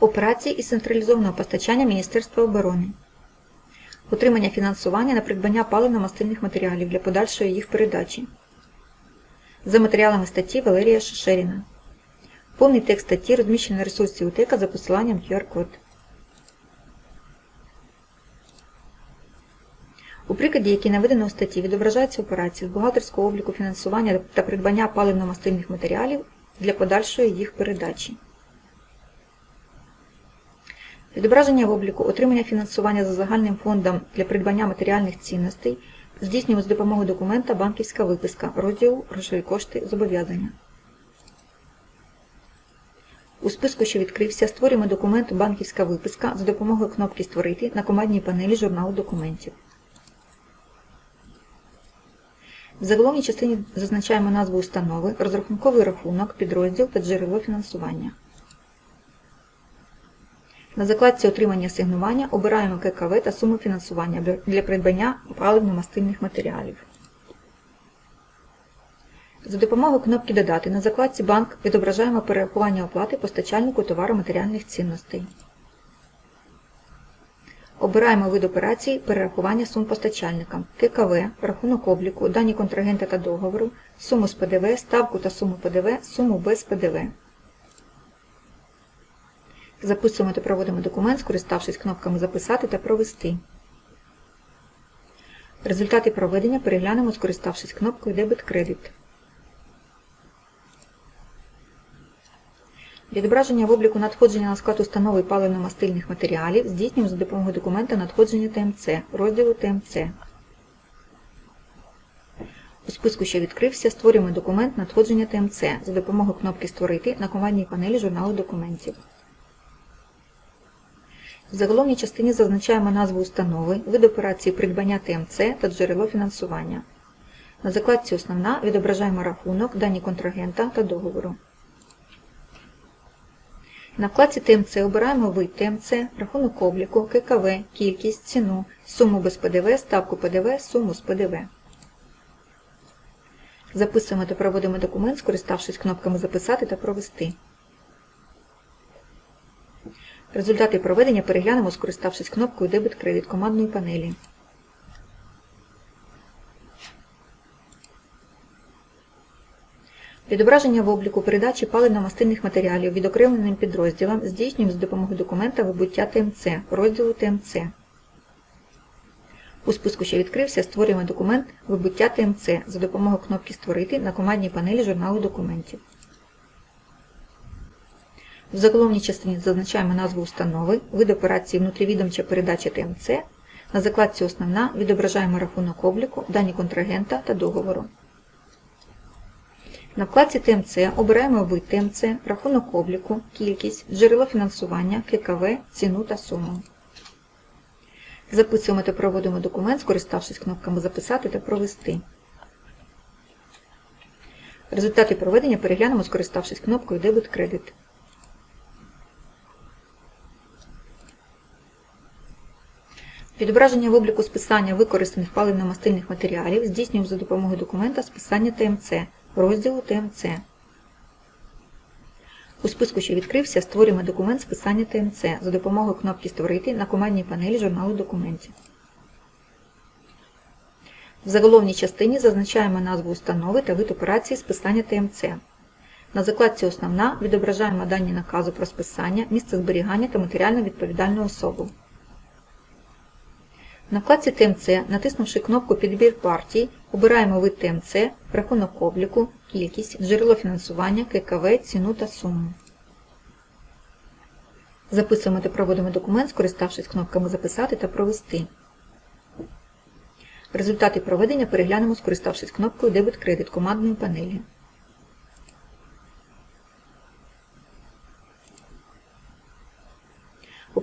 Операції із централізованого постачання Міністерства оборони. Отримання фінансування на придбання паливно-мастильних матеріалів для подальшої їх передачі. За матеріалами статті Валерія Шишеріна. Повний текст статті розміщений на ресурсі УТЕКа за посиланням QR-код. У прикладі, який наведено у статті, відображаються операції з бухгалтерського обліку фінансування та придбання паливно-мастильних матеріалів для подальшої їх передачі. Відображення в обліку отримання фінансування за загальним фондом для придбання матеріальних цінностей здійснюємо з допомогою документа «Банківська виписка» розділу «Грошові кошти зобов'язання». У списку, що відкрився, створюємо документ «Банківська виписка» за допомогою кнопки «Створити» на командній панелі журналу документів. В заголовній частині зазначаємо назву установи, розрахунковий рахунок, підрозділ та джерело фінансування. На закладці отримання асигнування обираємо ККВ та суму фінансування для- придбання паливно-мастильних матеріалів. За допомогою кнопки Додати на закладці Банк відображаємо перерахування оплати постачальнику товаро-матеріальних цінностей. Обираємо вид операції перерахування сум постачальникам, ККВ, рахунок обліку, дані контрагента та договору, суму з ПДВ, ставку та суму ПДВ, суму без ПДВ. Записуємо та проводимо документ, скориставшись кнопками Записати та Провести. Результати проведення переглянемо, скориставшись кнопкою Дебет-кредит. Відображення в обліку надходження на склад установи паливно-мастильних матеріалів здійснюємо за допомогою документа надходження ТМЦ, розділу ТМЦ. У списку, що відкрився, створюємо документ надходження ТМЦ за допомогою кнопки Створити на командній панелі журналу документів. В заголовній частині зазначаємо назву установи, вид операції придбання ТМЦ та джерело фінансування. На закладці Основна відображаємо рахунок, дані контрагента та договору. На вкладці ТМЦ обираємо вид ТМЦ, рахунок обліку, ККВ, кількість, ціну, суму без ПДВ, ставку ПДВ, суму з ПДВ. Записуємо та проводимо документ, скориставшись кнопками Записати та Провести. Результати проведення переглянемо, скориставшись кнопкою Дебет-кредит командної панелі. Відображення в обліку передачі паливно-мастильних матеріалів відокремленим підрозділам здійснюємо з допомогою документа вибуття ТМЦ, розділу ТМЦ. У списку, що відкрився, створюємо документ вибуття ТМЦ за допомогою кнопки Створити на командній панелі журналу документів. В заголовній частині зазначаємо назву установи, вид операції внутрівідомча передача ТМЦ. На закладці Основна відображаємо рахунок обліку, дані контрагента та договору. На вкладці ТМЦ обираємо вид ТМЦ, рахунок обліку, кількість, джерело фінансування, ККВ, ціну та суму. Записуємо та проводимо документ, скориставшись кнопками Записати та Провести. Результати проведення переглянемо, скориставшись кнопкою Дебет-кредит. Відображення в обліку списання використаних паливно-мастильних матеріалів здійснюємо за допомогою документа списання ТМЦ, розділу ТМЦ. У списку, що відкрився, створюємо документ списання ТМЦ за допомогою кнопки Створити на командній панелі журналу документів. В заголовній частині зазначаємо назву установи та вид операції списання ТМЦ. На закладці Основна відображаємо дані наказу про списання, місце зберігання та матеріально відповідальну особу. На вкладці ТМЦ, натиснувши кнопку Підбір партій, обираємо вид ТМЦ, рахунок обліку, кількість, джерело фінансування, ККВ, ціну та суму. Записуємо та проводимо документ, скориставшись кнопками Записати та Провести. Результати проведення переглянемо, скориставшись кнопкою Дебет-кредит командної панелі.